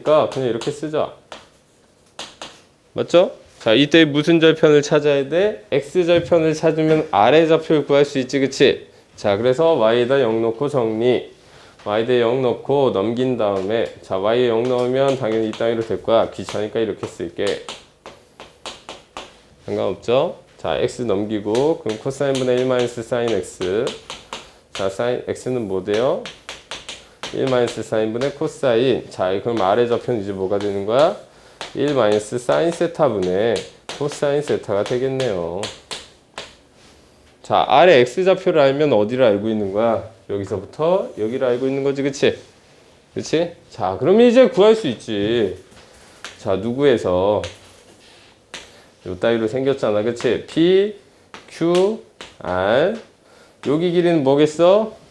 그러니까 그냥 이렇게 쓰자. 맞죠? 자, 이때 무슨 절편을 찾아야 돼? x 절편을 찾으면 아래 좌표를 구할 수 있지, 그치? 자, 그래서 y에다 0 넣고 정리. y에 0 넣고 넘긴 다음에 자, y에 0 넣으면 당연히 이 따위로 될 거야. 귀찮으니까 이렇게 쓸게. 상관없죠? 자, x 넘기고 그럼 코사인 분의 1 마이너스 사인 x. 자, 사인 x는 뭐 돼요? 1 마이너스 사인분의 코사인. 자, 그럼 아래 좌표는 이제 뭐가 되는 거야? 1 마이너스 사인 세타분의 코사인 세타가 되겠네요. 자, 아래 x 좌표를 알면 어디를 알고 있는 거야? 여기서부터 여기를 알고 있는 거지, 그치? 그치? 자, 그러면 이제 구할 수 있지. 자, 누구에서? 요 따위로 생겼잖아, 그치? P, Q, R. 여기 길이는 뭐겠어?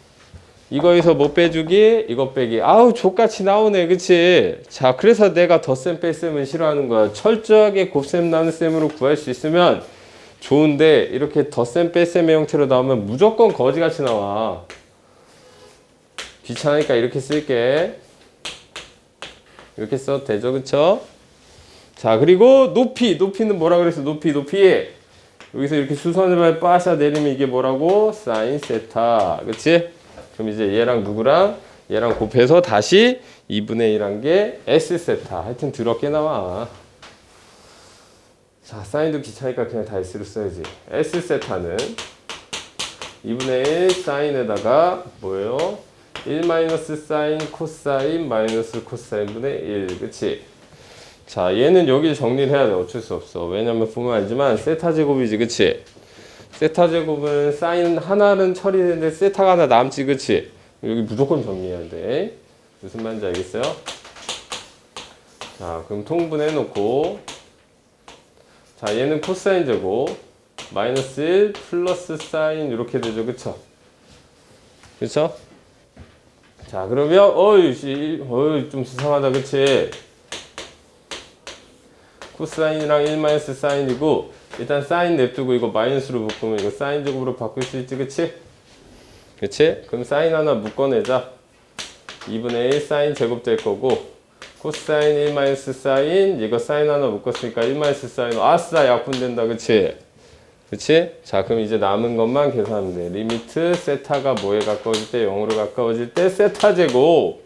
이거에서 뭐 빼주기? 이거 빼기. 아우, 족같이 나오네. 그치? 자, 그래서 내가 덧셈 뺄셈을 싫어하는 거야. 철저하게 곱셈 나눗셈으로 구할 수 있으면 좋은데, 이렇게 덧셈 뺄셈의 형태로 나오면 무조건 거지같이 나와. 귀찮으니까 이렇게 쓸게. 이렇게 써도 되죠? 그쵸? 자, 그리고 높이. 높이는 뭐라 그랬어? 높이, 높이. 여기서 이렇게 수선을 빠샤 내리면 이게 뭐라고? 사인 세타. 그치? 그럼 이제 얘랑 누구랑 얘랑 곱해서 다시 2분의 1한 게 S 세타. 하여튼 더럽게 나와. 자, 사인도 귀찮으니까 그냥 다 S로 써야지. S 세타는 2분의 1 사인에다가 뭐예요? 1 마이너스 사인 코사인 마이너스 코사인 분의 1. 그치? 자, 얘는 여기 정리를 해야 돼. 어쩔 수 없어. 왜냐면 보면 알지만 세타 제곱이지. 그치? 세타 제곱은 사인 하나는 처리되는데 세타가 하나 남지 그치? 여기 무조건 정리해야 돼 무슨 말인지 알겠어요? 자 그럼 통분해 놓고 자 얘는 코사인 제곱 마이너스 1 플러스 사인 이렇게 되죠 그쵸? 그쵸? 자 그러면 어이 씨 어이 좀 수상하다 그치? 코사인이랑 1 마이너스 사인이고 일단 사인 냅두고 이거 마이너스로 묶으면 이거 사인 제곱으로 바꿀 수 있지 그치? 그치? 그럼 사인 하나 묶어내자 2분의 1 사인 제곱 될 거고 코사인 1 마이너스 사인 이거 사인 하나 묶었으니까 1 마이너스 사인 아싸 약분된다 그치? 그치? 자 그럼 이제 남은 것만 계산하면 돼 리미트 세타가 뭐에 가까워질 때 0으로 가까워질 때 세타 제곱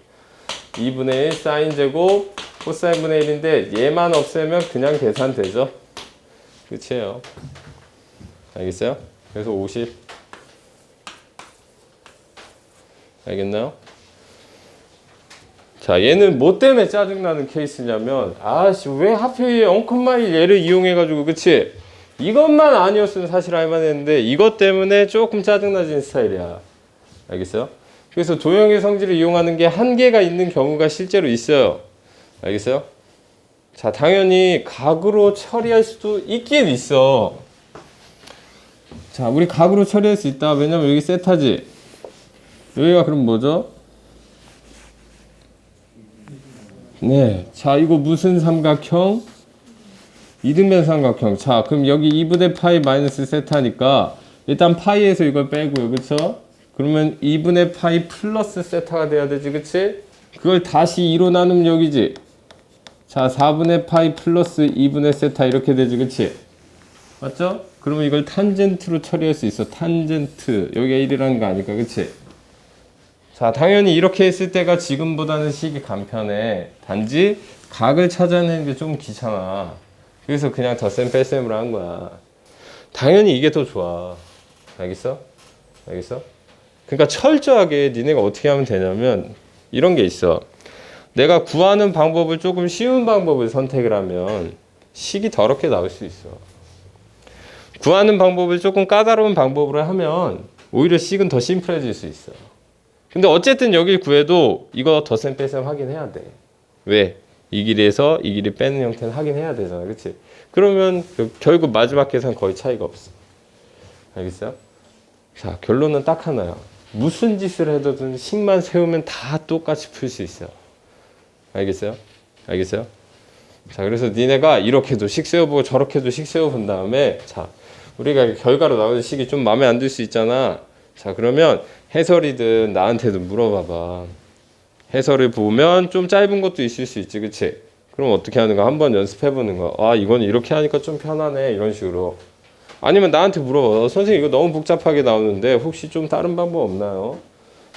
2분의 1 사인 제곱 코사인 분의 1인데 얘만 없애면 그냥 계산되죠 끝이에요. 알겠어요? 그래서 50. 알겠나요? 자, 얘는 뭐 때문에 짜증나는 케이스냐면, 아씨, 왜 하필 엉컨마이 얘를 이용해가지고, 그치? 이것만 아니었으면 사실 알만했는데, 이것 때문에 조금 짜증나진 스타일이야. 알겠어요? 그래서 도형의 성질을 이용하는 게 한계가 있는 경우가 실제로 있어요. 알겠어요? 자, 당연히 각으로 처리할 수도 있긴 있어. 자, 우리 각으로 처리할 수 있다. 왜냐면 여기 세타지. 여기가 그럼 뭐죠? 네. 자, 이거 무슨 삼각형? 이등변 삼각형. 자, 그럼 여기 2분의 파이 마이너스 세타니까 일단 파이에서 이걸 빼고요. 그쵸? 그러면 2분의 파이 플러스 세타가 돼야 되지. 그치? 그걸 다시 2로 나누면 여기지. 자, 4분의 파이 플러스 2분의 세타 이렇게 되지, 그치? 맞죠? 그러면 이걸 탄젠트로 처리할 수 있어. 탄젠트. 여기가 1이라는 거 아닐까, 그치? 자, 당연히 이렇게 했을 때가 지금보다는 식이 간편해. 단지 각을 찾아내는 게 좀 귀찮아. 그래서 그냥 덧셈 뺄셈으로 한 거야. 당연히 이게 더 좋아. 알겠어? 알겠어? 그러니까 철저하게 니네가 어떻게 하면 되냐면 이런 게 있어. 내가 구하는 방법을 조금 쉬운 방법을 선택을 하면 식이 더럽게 나올 수 있어. 구하는 방법을 조금 까다로운 방법으로 하면 오히려 식은 더 심플해질 수 있어. 근데 어쨌든 여길 구해도 이거 덧셈 뺄셈 하긴 해야 돼. 왜? 이 길에서 이 길이 빼는 형태는 하긴 해야 되잖아. 그치? 그러면 그 결국 마지막 계산 거의 차이가 없어. 알겠어요? 자, 결론은 딱 하나야. 무슨 짓을 해도든 식만 세우면 다 똑같이 풀 수 있어. 알겠어요? 알겠어요? 자, 그래서 니네가 이렇게도 식 세워보고 저렇게도 식 세워본 다음에, 자, 우리가 결과로 나오는 식이 좀 마음에 안 들 수 있잖아. 자, 그러면 해설이든 나한테도 물어봐봐. 해설을 보면 좀 짧은 것도 있을 수 있지, 그치? 그럼 어떻게 하는 가? 한번 연습해 보는 거. 아, 이건 이렇게 하니까 좀 편하네. 이런 식으로. 아니면 나한테 물어봐. 어, 선생님, 이거 너무 복잡하게 나오는데 혹시 좀 다른 방법 없나요?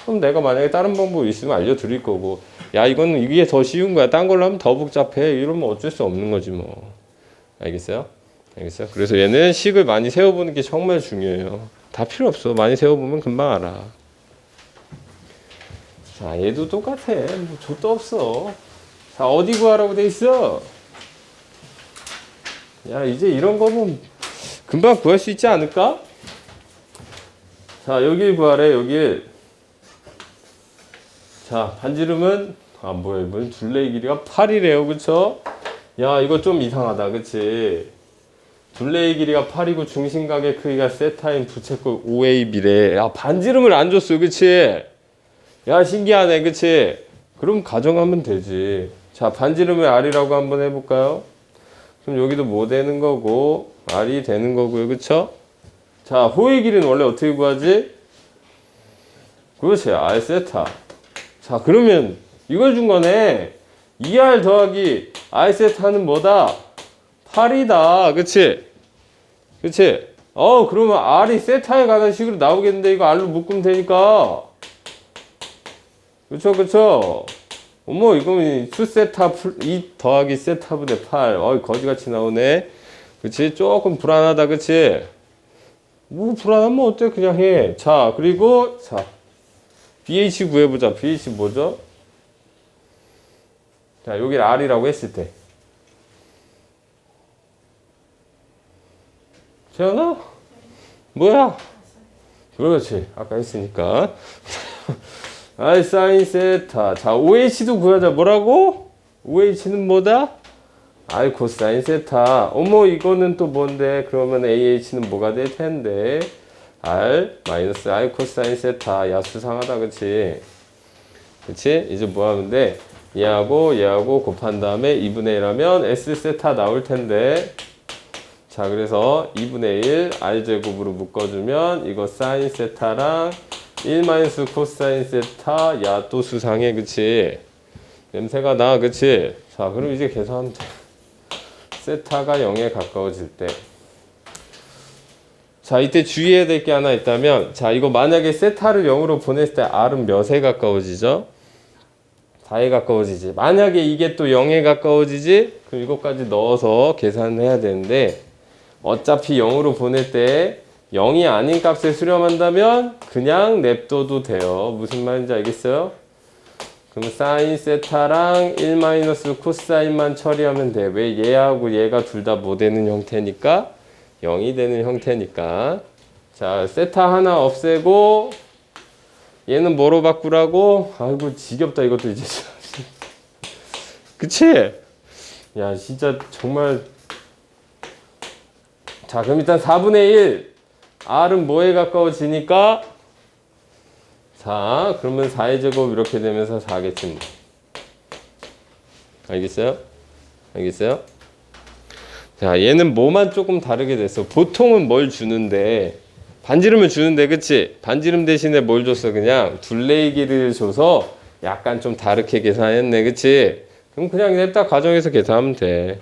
그럼 내가 만약에 다른 방법 있으면 알려드릴 거고. 야, 이건 이게 더 쉬운 거야. 딴 걸로 하면 더 복잡해. 이러면 어쩔 수 없는 거지, 뭐. 알겠어요? 알겠어요? 그래서 얘는 식을 많이 세워보는 게 정말 중요해요. 다 필요 없어. 많이 세워보면 금방 알아. 자, 얘도 똑같아. 뭐, 좆도 없어. 자, 어디 구하라고 돼 있어? 야, 이제 이런 거는 금방 구할 수 있지 않을까? 자, 여기 구하래, 여기. 자, 반지름은, 아, 뭐야, 이번 둘레의 길이가 8이래요, 그쵸? 야, 이거 좀 이상하다, 그치? 둘레의 길이가 8이고 중심각의 크기가 세타인 부채꼴 5AB래. 야, 반지름을 안 줬어, 그치? 야, 신기하네, 그치? 그럼 가정하면 되지. 자, 반지름을 R이라고 한번 해볼까요? 그럼 여기도 뭐 되는 거고, R이 되는 거고요, 그쵸? 자, 호의 길이는 원래 어떻게 구하지? 그렇지, R 세타. 자, 그러면 이걸 준 거네. 2R 더하기 R 세타는 뭐다? 8이다. 그치? 그치? 어, 그러면 R이 세타에 관한 식으로 나오겠는데 이거 R로 묶으면 되니까. 그쵸, 그쵸? 어머, 이거는 수세타 2 더하기 세타분의 8. 어이, 거지같이 나오네. 그치? 조금 불안하다, 그치? 뭐, 불안하면 어때? 그냥 해. 자, 그리고, 자. BH 구해보자. BH 뭐죠? 자, 여기를 R이라고 했을 때. 재현아? 뭐야? 그렇지. 아까 했으니까. I 사인 세타. 자, OH도 구하자. 뭐라고? OH는 뭐다? I 코사인 세타. 어머, 이거는 또 뭔데? 그러면 AH는 뭐가 될 텐데? R 마이너스 I 코사인 세타. 야, 수상하다. 그치? 그치? 이제 뭐 하면 돼? 얘하고 얘하고 곱한 다음에 2분의 1 하면 S 세타 나올 텐데. 자, 그래서 2분의 1 R제곱으로 묶어주면 이거 사인 세타랑 1 마이너스 코사인 세타. 야, 또 수상해. 그치? 냄새가 나. 그치? 자, 그럼 이제 계산하면 돼. 세타가 0에 가까워질 때. 자, 이때 주의해야 될 게 하나 있다면, 자, 이거 만약에 세타를 0으로 보냈을 때 R은 몇에 가까워지죠? 4에 가까워지지. 만약에 이게 또 0에 가까워지지? 그럼 이것까지 넣어서 계산을 해야 되는데, 어차피 0으로 보낼 때 0이 아닌 값을 수렴한다면 그냥 냅둬도 돼요. 무슨 말인지 알겠어요? 그럼 사인 세타랑 1 마이너스 코사인만 처리하면 돼. 왜 얘하고 얘가 둘다뭐 되는 형태니까? 0이 되는 형태니까. 자, 세타 하나 없애고 얘는 뭐로 바꾸라고? 아이고 지겹다 이것도 이제. 그치? 야 진짜 정말 자 그럼 일단 4분의 1 R은 뭐에 가까워지니까 자, 그러면 4의 제곱 이렇게 되면서 4겠지 뭐. 알겠어요? 알겠어요? 자, 얘는 뭐만 조금 다르게 됐어. 보통은 뭘 주는데 반지름을 주는데 그치? 반지름 대신에 뭘 줬어? 그냥 둘레의 길이를 줘서 약간 좀 다르게 계산했네. 그치? 그럼 그냥 냅다 가정에서 계산하면 돼.